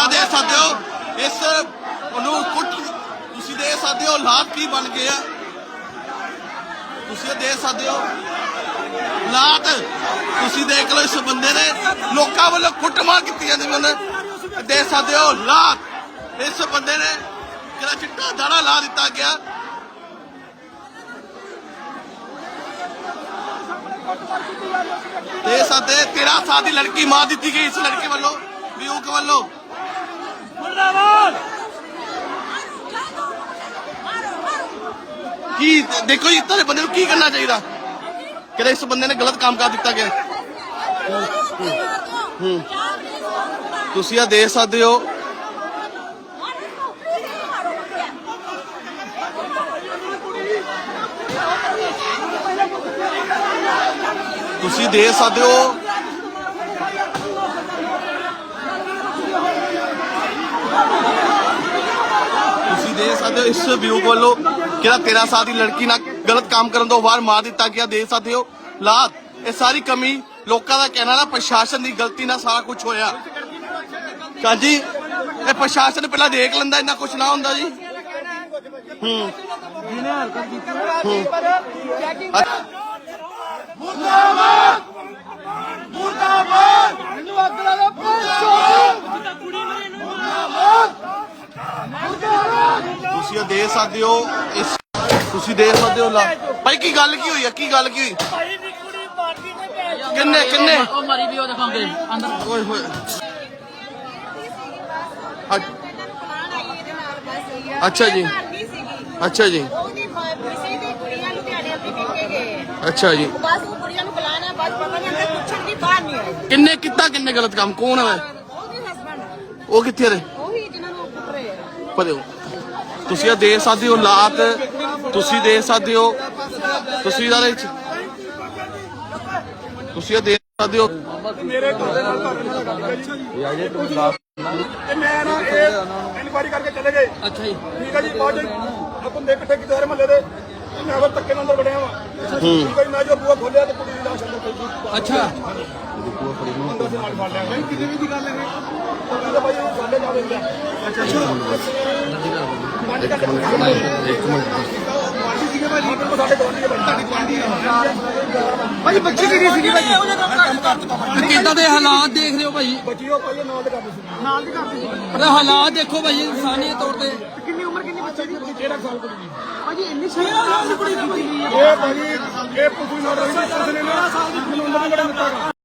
ਆ ਦੇ ਸਕਦੇ ਹੋ। ਇਸ ਉਹਨੂੰ ਕੁੱਟ ਤੁਸੀਂ ਦੇ ਸਕਦੇ ਹੋ। ਲਾਤ ਕੀ ਬਣ ਗਏ ਆ ਤੁਸੀਂ ਦੇ ਸਕਦੇ ਹੋ। ਲਾਤ ਤੁਸੀਂ ਦੇਖ ਲਓ ਇਸ ਬੰਦੇ ਨੇ। ਲੋਕਾਂ ਵੱਲੋਂ ਕੁੱਟਮਾਰ ਕੀਤੀ ਜਾਂਦੀ ਬੰਦੇ ਦੇ ਸਕਦੇ ਹੋ। ਲਾਤ ਇਸ ਬੰਦੇ ਨੇ ਜਿਹੜਾ ਚਿੱਟਾ ਦਾੜਾ ਲਾ ਦਿੱਤਾ ਗਿਆ। ਦੇ ਸਕਦੇ 13 ਸਾਲ ਦੀ ਲੜਕੀ ਮਾਰ ਦਿੱਤੀ ਗਈ ਇਸ ਲੜਕੇ ਵੱਲੋਂ। ਵਿਊਕ ਵੱਲੋਂ। ਕੀ, ਦੇਖੋ ਜੀ, ਤੁਹਾਡੇ ਬੰਦੇ ਨੂੰ ਕੀ ਕਰਨਾ ਚਾਹੀਦਾ? ਕਿ ਇਸ ਬੰਦੇ ਨੇ ਗਲਤ ਕੰਮ ਕਰ ਦਿੱਤਾ ਗਿਆ ਤੁਸੀਂ ਆ ਦੇਖ ਸਕਦੇ ਹੋ। ਤੁਸੀਂ ਦੇਖ ਸਕਦੇ ਹੋ। ਤੁਸੀਂ ਦੇਖ ਸਕਦੇ ਹੋ ਇਸ ਵਿਊ ਵੱਲੋਂ ਕਿਹੜਾ 13 ਸਾਲ ਦੀ ਲੜਕੀ ਨਾਲ ਗਲਤ ਕੰਮ ਕਰਨ ਤੋਂ ਬਾਅਦ ਮਾਰ ਦਿੱਤਾ ਗਿਆ, ਦੇਖ ਸਕਦੇ ਹੋ। ਲਾਤ, ਇਹ ਸਾਰੀ ਕਮੀ ਲੋਕਾਂ ਦਾ ਕਹਿਣਾ ਨਾ, ਪ੍ਰਸ਼ਾਸਨ ਦੀ ਗਲਤੀ ਨਾਲ ਸਾਰਾ ਕੁਝ ਹੋਇਆ। ਹਾਂਜੀ, ਇਹ ਪ੍ਰਸ਼ਾਸਨ ਪਹਿਲਾਂ ਦੇਖ ਲੈਂਦਾ, ਇੰਨਾ ਕੁਝ ਨਾ ਹੁੰਦਾ ਜੀ। ਹੂੰ। ਹੂੰ ਅੱਛਾ। ਤੁਸੀਂ ਇਹ ਦੇਖ ਸਕਦੇ ਹੋ ਇਸ ਤੁਸੀਂ ਦੇਖ ਸਕਦੇ ਹੋ ਲਾ ਭਾਈ ਕੀ ਗੱਲ ਕੀ ਹੋਈ ਆ? ਕੀ ਗੱਲ ਕੀ ਹੋਈ? ਕਿੰਨੇ ਕਿੰਨੇ? ਉਹ ਮਰੀ ਵੀ ਉਹ ਦਿਖਾਉਂਦੇ ਅੰਦਰ। ਓਏ ਹੋਏ। ਅੱਛ- ਅੱਛਾ ਜੀ। ਅੱਛਾ ਜੀ। ਦੀ ਅੱਛਾ ਜੀ। ਬਸ ਉਹ ਕੁੜੀਆਂ ਨੂੰ ਬੁਲਾਣਾ ਬਸ ਪਤਾ ਨਹੀਂ ਅੰਦਰ ਪੁੱਛਣ ਦੀ ਬਾਹਰ ਨਹੀਂ ਆਏ ਕਿੰਨੇ ਕੀਤਾ ਕਿੰਨੇ ਗਲਤ ਕੰਮ? ਕੌਣ ਹੈ ਉਹਦੇ ਹਸਬੰਡ ਉਹ ਕਿੱਥੇ ਨੇ ਉਹੀ ਜਿਨ੍ਹਾਂ ਨੂੰ ਕੁੱਟ ਰਹੇ ਆ। ਪਰੇ ਤੁਸੀਂ ਇਹ ਦੇਖ ਸਕਦੇ ਹੋ ਲਾਤ ਤੁਸੀਂ ਦੇਖ ਸਕਦੇ ਹੋ ਤੁਸੀਂ ਇਹਦੇ ਵਿੱਚ ਤੁਸੀਂ ਇਹ ਦੇਖ ਸਕਦੇ ਹੋ। ਤੇ ਮੈਂ ਨਾ ਇਹ ਇਨਕੁਆਰੀ ਕਰਕੇ ਚਲੇ ਗਏ। ਅੱਛਾ ਜੀ। ਠੀਕ ਹੈ ਜੀ ਬਾਅਦ ਚ ਆਪਾਂ ਦੇ ਇਕੱਠੇ ਕੀਤੇ ਸਾਰੇ ਮਹੱਲੇ ਦੇ। ਮੈਂ ਫਿਰ ਧੱਕੇ ਨਾਲ ਅੰਦਰ ਵੜਿਆ ਵਾ ਠੀਕ ਹੈ। ਜੀ, ਮੈਂ ਜੋ ਬੂਆ ਖੋਲਿਆ ਤੇ ਕੁੜੀ ਦੀ ਲਾਸ਼ ਅੰਦਰ ਪਈ ਸੀ ਅੱਛਾ ਅੰਦਰ ਦੇ ਨਾਲ ਫੜ ਲਿਆ। ਕਿਤੇ ਵੀ ਦੀ ਗੱਲ ਹੈ ਕੁੜੀ ਦਾ ਭਾਈ ਉਹ ਸਾਡੇ ਨਾਲ ਰਹਿੰਦਾ ਅੱਛਾ ਇੱਕ ਮਿੰਟ ਇੱਕ ਮਿੰਟ ਸੀਗੇ ਭਾਈ ਲੀਡਰ ਕੋ ਸਾਡੇ ਗਵਾਂਢੀ ਦੇ ਤੁਹਾਡੀ ਗਵਾਂਢੀ ਭਾਈ ਬੱਚੀ ਕਿਹੜੀ ਸੀਗੀ ਭਾਈ ਕਿੱਦਾਂ ਦੇ ਹਾਲਾਤ ਦੇਖ ਰਹੇ ਹੋ ਭਾਈ? ਬੱਚੀ ਉਹ ਭਾਈ ਨਾਲ ਦੇ ਕਰਦੇ ਸੀ ਨਾਲ ਦੇ ਕਰਦੇ ਸੀ ਪਰ ਹਾਲਾਤ ਦੇਖੋ ਭਾਈ ਇਨਸਾਨੀਅਤ ਤੌਰ ਤੇ। ਕਿੰਨੀ ਉਮਰ ਕਿੰਨੀ ਬੱਚੇ ਦੀ? 13 ਸਾਲ ਕੁੜੀ। ਦੀ ਭਾਜੀ ਇੰਨੀ ਸਾਲ ਦੀ ਕੁੜੀ ਕੀਤੀ ਇਹ ਭਾਜੀ ਇਹ ਪੁਲਿਸ ਨਾਲ ਰਹੀ ਨੇ ਮੈਨੂੰ ਅੰਦਰ ਨਹੀਂ ਵੜਨ ਦਿੱਤਾ।